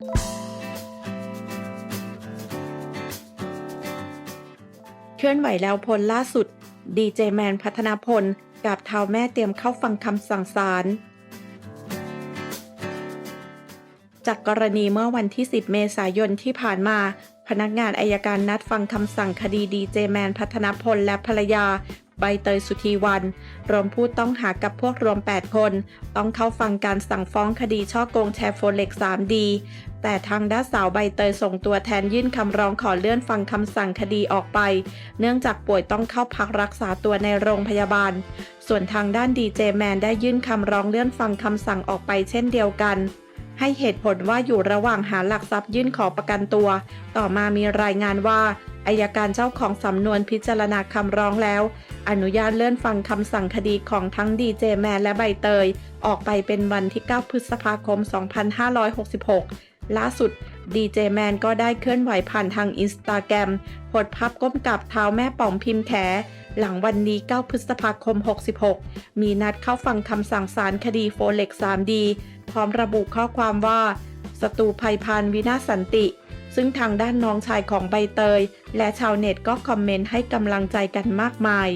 เคลื่อนไหวแล้วพลล่าสุด ดีเจแมนพัฒนาพลกับเท้าแม่เตรียมเข้าฟังคำสั่งศาลจากกรณีเมื่อวันที่ 10 เมษายนที่ผ่านมา พนักงานอายการนัดฟังคำสั่งคดีดีเจแมนพัฒนาพลและภรรยา ใบเตยสุธีวัน รวมผู้ต้องหากับพวกรวม 8 คน ต้องเข้าฟังการสั่งฟ้องคดีช่อโกงแชร์โฟเล็ก 3D แต่ทางด้านสาวใบเตยส่งตัวแทนยื่นคำร้องขอเลื่อนฟังคำสั่งคดีออกไป เนื่องจากป่วยต้องเข้าพักรักษาตัวในโรงพยาบาล ส่วนทางด้านดีเจแมนได้ยื่นคำร้องเลื่อนฟังคำสั่งออกไปเช่นเดียวกันให้เหตุผลว่าอยู่ระหว่างหาหลักทรัพย์ยื่นขอประกันตัว ต่อมามีรายงานว่า อายการเจ้าของสำนวนพิจารณาคำร้องแล้ว อนุญาตเลื่อนฟังคำสั่งคดีของทั้งดีเจแมนและใบเตย ออกไปเป็นวันที่ 9 พฤษภาคม 2566 ล่าสุดดีเจแมนก็ได้เคลื่อนไหวผ่านทางอินสตาแกรมโพสภาพก้มกับเท้าแม่ป๋อมพิมพ์แข หลังวันนี้ 9 พฤษภาคม 66 มีนัดเข้าฟังคำสั่งศาลคดีโฟเล็ก 3D พร้อมระบุข้อความว่า สตูภัยพานวินาศสันติ ซึ่งทางด้านน้องชายของใบเตย และชาวเน็ตก็คอมเมนต์ให้กำลังใจกันมากมาย